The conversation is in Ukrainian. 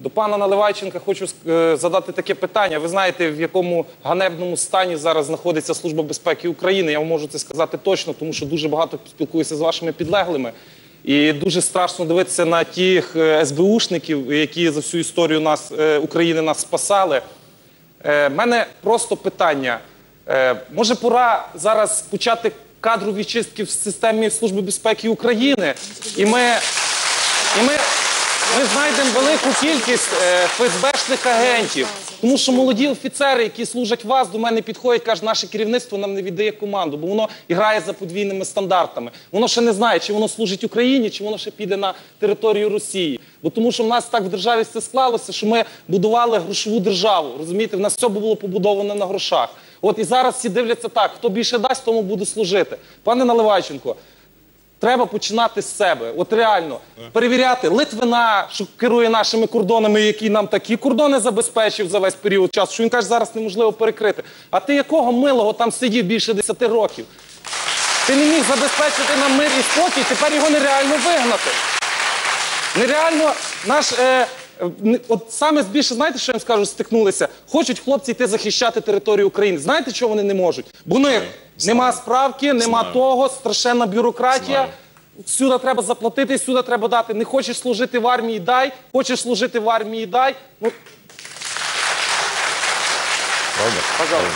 До пана Наливайченка хочу е, задати таке питання. Ви знаєте, в якому ганебному стані зараз знаходиться Служба безпеки України. Я вам можу це сказати точно, тому що дуже багато спілкуюся з вашими підлеглими. І дуже страшно дивитися на тих е, СБУшників, які за всю історію нас, е, України нас спасали. Е, мене просто питання. Може, пора зараз почати кадрові чистки в системі Служби безпеки України, і ми, і ми, ми знайдемо велику кількість е, ФСБшних агентів. Тому що молоді офіцери, які служать вас, до мене підходять, кажуть, наше керівництво нам не віддає команду, бо воно грає за подвійними стандартами. Воно ще не знає, чи воно служить Україні, чи воно ще піде на територію Росії. Бо тому, що в нас так в державі все склалося, що ми будували грошову державу. Розумієте, в нас все було побудовано на грошах. От і зараз всі дивляться так: хто більше дасть, тому буде служити. Пане Наливайченко, Треба починати з себе. От реально перевіряти Литвина, що керує нашими кордонами, який нам такі кордони забезпечив за весь період часу, що він каже, зараз неможливо перекрити. А ти якого милого там сидів більше 10 років? Ти не міг забезпечити нам мир і спокій, тепер його нереально вигнати. Нереально наш. Е, от саме більше, знаєте, що я їм скажу, стикнулися. Хочуть хлопці йти захищати територію України. Знаєте, чого вони не можуть? Бо них нема справки, нема Знаю. того, страшенна бюрократія. Знаю. Сюди треба заплатити, сюди треба дати. Не хочеш служити в армії, дай. Хочеш служити в армії, дай. Ну, Правда? пожалуйста.